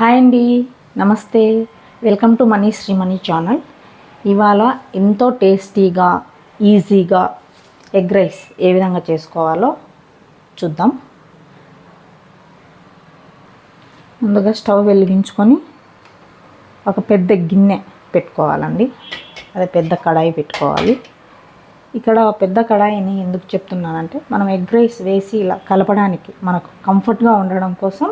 Hi అండి నమస్తే. Welcome to money Sri money channel. ఇవాళ ఎంతో టేస్టీగా ఈజీగా ఎగ్ రైస్ ఏ విధంగా చేసుకోవాలో చూద్దాం. ముందుగా స్టవ్ వెలిగించుకొని ఒక పెద్ద గిన్నె పెట్టుకోవాలండి. అదే పెద్ద కడాయి పెట్టుకోవాలి. ఇక్కడ పెద్ద కడాయిని ఎందుకు చెప్తున్నానంటే మనం ఎగ్ రైస్ వేసి ఇలా కలపడానికి మనకు కంఫర్ట్గా ఉండడం కోసం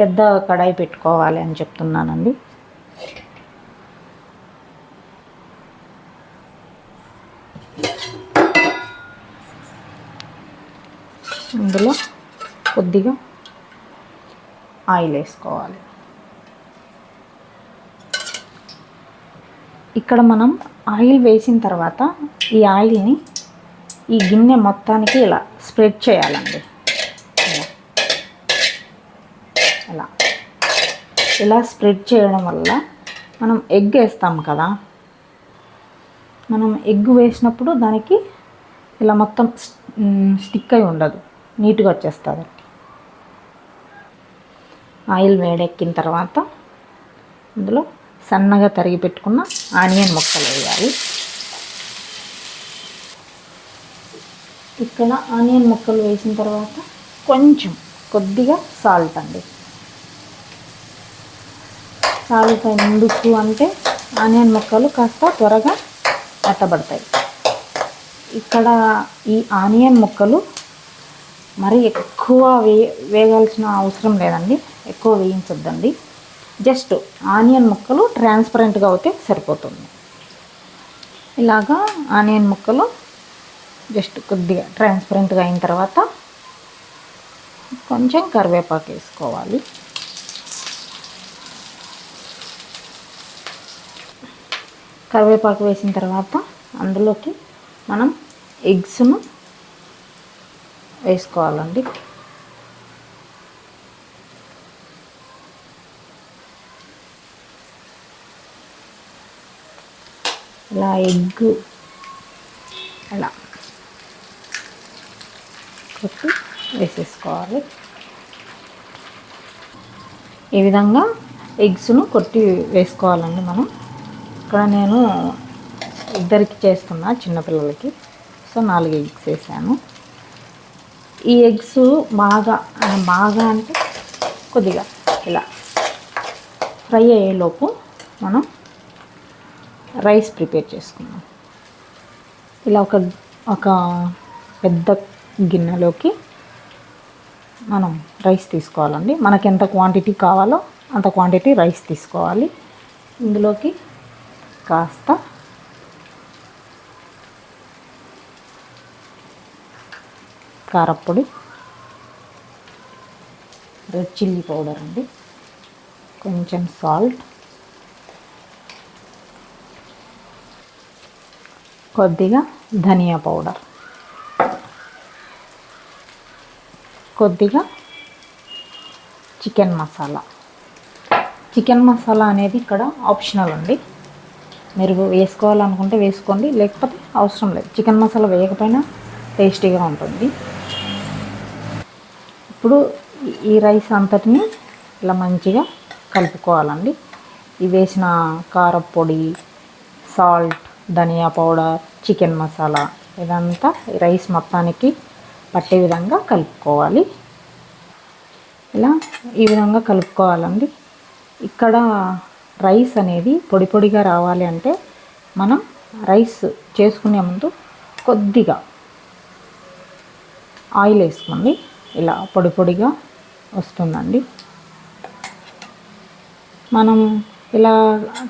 పెద్ద కడాయి పెట్టుకోవాలి అని చెప్తున్నానండి. ఇందులో కొద్దిగా ఆయిల్ వేసుకోవాలి. ఇక్కడ మనం ఆయిల్ వేసిన తర్వాత ఈ ఆయిల్ని ఈ గిన్నె మొత్తానికి ఇలా స్ప్రెడ్ చేయాలండి ఇలా ఇలా ఇలా స్ప్రెడ్ చేయడం వల్ల మనం ఎగ్ వేస్తాం కదా. మనం ఎగ్ వేసినప్పుడు దానికి ఇలా మొత్తం స్టిక్ అయి ఉండదు. నీట్గా వచ్చేస్తుంది. ఆయిల్ వేడెక్కిన తర్వాత అందులో సన్నగా తరిగి పెట్టుకున్న ఆనియన్ ముక్కలు వేయాలి. ఇక్కడ ఆనియన్ ముక్కలు వేసిన తర్వాత కొంచెం కొద్దిగా సాల్ట్ అండి. సాల్ట్ ఎందుకు అంటే ఆనియన్ ముక్కలు కాస్త త్వరగా మెత్తబడతాయి ఇక్కడ ఈ ఆనియన్ ముక్కలు మరి ఎక్కువ వే వేగాల్సిన అవసరం లేదండి. ఎక్కువ వేయించొద్దండి. జస్ట్ ఆనియన్ ముక్కలు ట్రాన్స్పరెంట్గా అవుతే సరిపోతుంది. ఇలాగా ఆనియన్ ముక్కలు జస్ట్ కొద్దిగా ట్రాన్స్పరెంట్గా అయిన తర్వాత కొంచెం కరివేపాకు వేసుకోవాలి. కరివేపాకు వేసిన తర్వాత అందులోకి మనం ఎగ్స్ను వేసుకోవాలండి. ఇలా ఎగ్ అలా కొట్టి వేసేసుకోవాలి. ఈ విధంగా ఎగ్స్ను కొట్టి వేసుకోవాలండి మనం. ఇక్కడ నేను ఇద్దరికి చేస్తున్నా చిన్నపిల్లలకి సో నాలుగు ఎగ్స్ వేసాను. ఈ ఎగ్స్ బాగా బాగా అంటే కొద్దిగా ఇలా ఫ్రై అయ్యేలోపు మనం రైస్ ప్రిపేర్ చేసుకున్నాం ఇలా ఒక ఒక పెద్ద గిన్నెలోకి మనం రైస్ తీసుకోవాలండి. మనకి ఎంత క్వాంటిటీ కావాలో అంత క్వాంటిటీ రైస్ తీసుకోవాలి. ఇందులోకి కాస్త కారప్పొడి రెడ్ చిల్లీ పౌడర్ అండి. కొంచెం సాల్ట్ కొద్దిగా ధనియా పౌడర్ కొద్దిగా చికెన్ మసాలా చికెన్ మసాలా అనేది ఇక్కడ ఆప్షనల్ అండి. మీరు వేసుకోవాలనుకుంటే వేసుకోండి లేకపోతే అవసరం లేదు. చికెన్ మసాలా వేయకపోయినా టేస్టీగా ఉంటుంది. ఇప్పుడు ఈ రైస్ అంతటిని ఇలా మంచిగా కలుపుకోవాలండి. ఈ వేసిన కారపొడి సాల్ట్ ధనియా పౌడర్ చికెన్ మసాలా ఇదంతా రైస్ మొత్తానికి పట్టే విధంగా కలుపుకోవాలి. ఇలా ఈ విధంగా కలుపుకోవాలండి. ఇక్కడ రైస్ అనేది పొడి పొడిగా రావాలి అంటే మనం రైస్ చేసుకునే ముందు కొద్దిగా ఆయిల్ వేసుకోండి. ఇలా పొడి పొడిగా వస్తుందండి. మనం ఇలా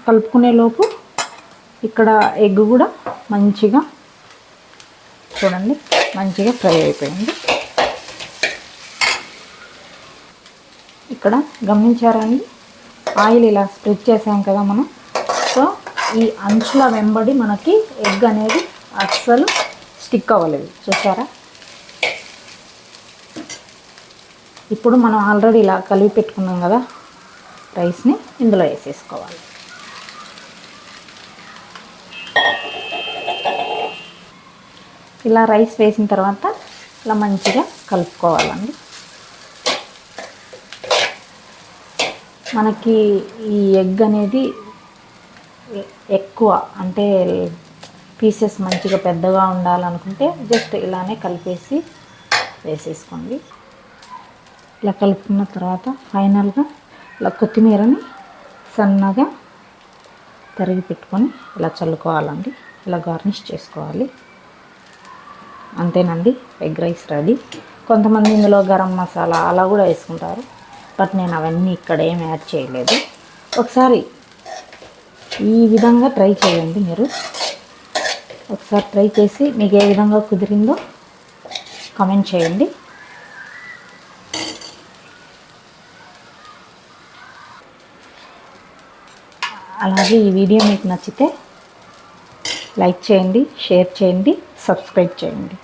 కలుపుకునే లోపు ఇక్కడ ఎగ్ కూడా మంచిగా చూడండి మంచిగా ఫ్రై అయిపోయింది. ఇక్కడ గమనించారా అండి? ఆయిల్ ఇలా స్ప్రెడ్ చేసాం కదా మనం. సో ఈ అంచుల వెంబడి మనకి ఎగ్ అనేది అస్సలు స్టిక్ అవ్వలేదు. చూసారా? ఇప్పుడు మనం ఆల్రెడీ ఇలా కలిపి పెట్టుకున్నాం కదా రైస్ని ఇందులో వేసేసుకోవాలి. ఇలా రైస్ వేసిన తర్వాత ఇలా మంచిగా కలుపుకోవాలండి. మనకి ఈ ఎగ్ అనేది ఎక్కువ అంటే పీసెస్ మంచిగా పెద్దగా ఉండాలనుకుంటే జస్ట్ ఇలానే కలిపేసి వేసేసుకోండి. ఇలా కలుపుకున్న తర్వాత ఫైనల్గా ఇలా కొత్తిమీరని సన్నగా తరిగి పెట్టుకొని ఇలా చల్లుకోవాలండి. ఇలా గార్నిష్ చేసుకోవాలి. అంతేనండి ఎగ్ రైస్ రెడీ. కొంతమంది ఇందులో గరం మసాలా అలా కూడా వేసుకుంటారు. బట్ నేను అవన్నీ ఇక్కడ ఏం యాడ్ చేయలేదు. ఒకసారి ఈ విధంగా ట్రై చేయండి మీరు. ఒకసారి ట్రై చేసి మీకు ఏ విధంగా కుదిరిందో కామెంట్ చేయండి. అలాగే ఈ వీడియో మీకు నచ్చితే లైక్ చేయండి షేర్ చేయండి సబ్స్క్రైబ్ చేయండి.